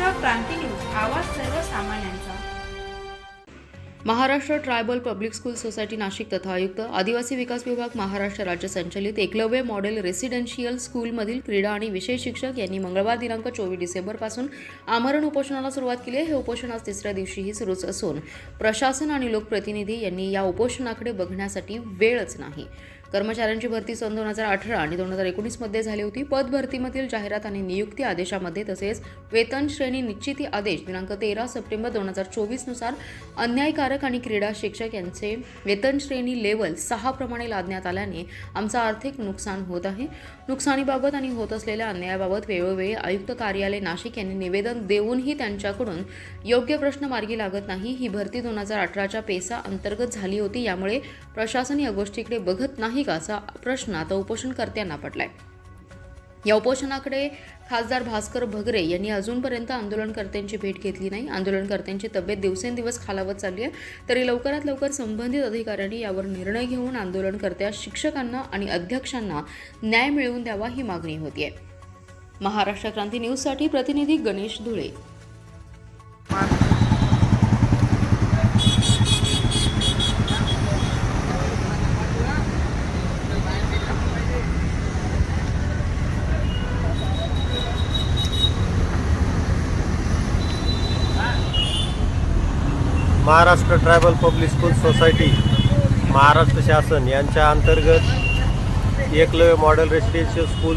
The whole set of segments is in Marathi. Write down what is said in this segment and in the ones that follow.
महाराष्ट्र क्रांती न्यूज आवाज सर्वसामान्यांचा. Maharashtra tribal public school society Nashik तथा आयुक्त आदिवासी विकास विभाग महाराष्ट्र राज्य संचलित एकलव्य मॉडेल रेसिडेन्शियल स्कूलमधील क्रीडा आणि विशेष शिक्षक यांनी मंगळवार दिनांक चोवीस डिसेंबरपासून आमरण उपोषणाला सुरुवात केली आहे. हे उपोषण आज तिसऱ्या दिवशीही सुरूच असून प्रशासन आणि लोकप्रतिनिधी यांनी या उपोषणाकडे बघण्यासाठी वेळच नाही. कर्मचाऱ्यांची भरती सन दोन हजार अठरा आणि दोन हजार एकोणीसमध्ये झाली होती. पद भरतीमधील जाहिरात आणि नियुक्ती आदेशामध्ये तसेच वेतन श्रेणी निश्चिती आदेश दिनांक तेरा सप्टेंबर दोन हजार चोवीसनुसार अन्यायकारक आणि क्रीडा शिक्षक यांचे वेतन श्रेणी लेवल सहा प्रमाणे लादण्यात आल्याने आमचं आर्थिक नुकसान होत आहे. नुकसानीबाबत आणि होत असलेल्या अन्यायाबाबत वेळोवेळी आयुक्त कार्यालय नाशिक यांनी निवेदन देऊनही त्यांच्याकडून योग्य प्रश्न मार्गी लागत नाही. ही भरती दोन हजार अठराच्या पेसा अंतर्गत झाली होती. यामुळे प्रशासन या गोष्टीकडे बघत नाही का असा प्रश्न आता उपोषणकर्त्यांना पडलाय. या उपोषणाकडे खासदार भास्कर भगरे यांनी अजूनपर्यंत आंदोलनकर्त्यांची भेट घेतली नाही. आंदोलनकर्त्यांची तब्येत दिवसेंदिवस खालावत चालली आहे. तरी लवकरात लवकर संबंधित अधिकाऱ्यांनी यावर निर्णय घेऊन आंदोलनकर्त्या शिक्षकांना आणि अध्यक्षांना न्याय मिळवून द्यावा ही मागणी होती आहे महाराष्ट्र क्रांती न्यूजसाठी प्रतिनिधी Ganesh Dhule. Maharashtra tribal public school society Maharashtra शासन यांच्या अंतर्गत एकलव्य मॉडेल रेसिडेन्शियल स्कूल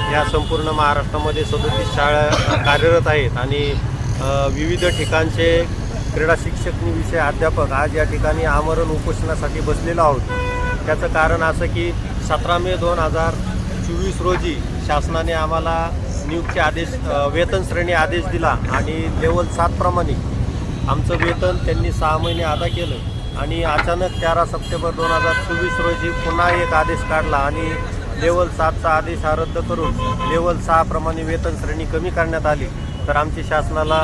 ह्या संपूर्ण महाराष्ट्रामध्ये सदोतीस शाळा कार्यरत आहेत आणि विविध ठिकाणचे क्रीडा शिक्षक विषय अध्यापक आज या ठिकाणी आमरण उपोषणासाठी बसलेलो आहोत. त्याचं कारण असं की सतरा मे दोन हजार चोवीस रोजी शासनाने आम्हाला नियुक्ती आदेश वेतन श्रेणी आदेश दिला आणि लेवल सातप्रमाणे आमचं वेतन त्यांनी सहा महिने अदा केलं आणि अचानक तेरा सप्टेंबर दोन हजार चोवीस रोजी पुन्हा एक आदेश काढला आणि लेवल सातचा आदेश हा रद्द करून लेवल सहाप्रमाणे वेतन श्रेणी कमी करण्यात आली. तर आमची शासनाला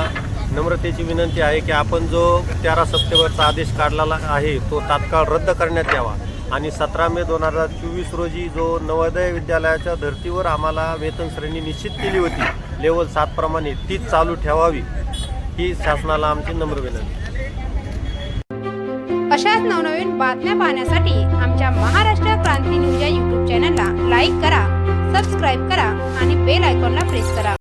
नम्रतेची विनंती आहे की आपण जो तेरा सप्टेंबरचा आदेश काढलेला आहे तो तात्काळ रद्द करण्यात यावा. आणि सतरा मे दोन हजार चोवीस रोजी जो नवोदय विद्यालयाच्या धर्तीवर आम्हाला वेतन श्रेणी निश्चित केली होती लेवल सातप्रमाणे तीच चालू ठेवावी. ही शासनाला आमची नम्र विनंती. अशाच नवनवीन बातम्या पाहण्यासाठी आमच्या महाराष्ट्र क्रांती न्यूज या यूट्यूब चॅनलला लाईक करा सबस्क्राईब करा आणि बेल आयकॉनला प्रेस करा.